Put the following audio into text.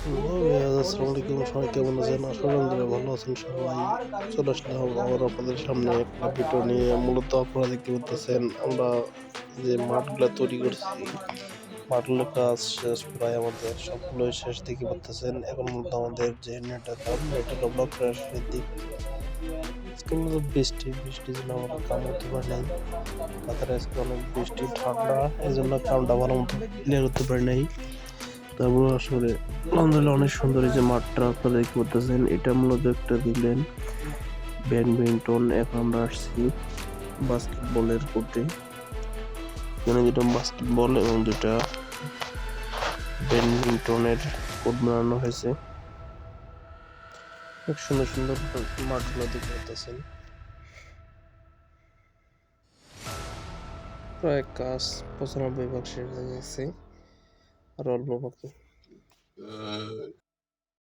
সবাই চলে আপনাদের সামনে মূলত আপনারা দেখতে পাচ্ছেন, আমরা যে মাঠগুলো তৈরি করছি মাঠগুলোর কাজ শেষ, প্রায় আমাদের সবগুলোই শেষ দিকে পাচ্ছেন। এখন আমাদের যে নেটের দাম নেটের বৃষ্টি, বৃষ্টির জন্য আমরা কাম করতে পারি নাই। তাছাড়া অনেক বৃষ্টি, ঠান্ডা এই জন্য কামটা ভালো মতো ক্লিয়ার করতে পারি নাই। তারপর আসলে আলহামদুলিল্লাহ অনেক সুন্দর এই যে মাঠটা আপনারা দেখতে পাচ্ছেন এটা মূলত একটা দিলেন ব্যাডমিন্টন। এখন আমরা আসছি বাস্কেটবলের করতে এখানে দুটো বাস্কেটবল এবং দুটা ব্যাডমিন্টনের কোর্ট বানানো হয়েছে। খুব সুন্দর সুন্দর মাঠগুলো দেখতে পাচ্ছেন প্রায় কাজ পঁচানব্বই ভাগ শেষ হয়ে গেছে। rollo baktım. Ee,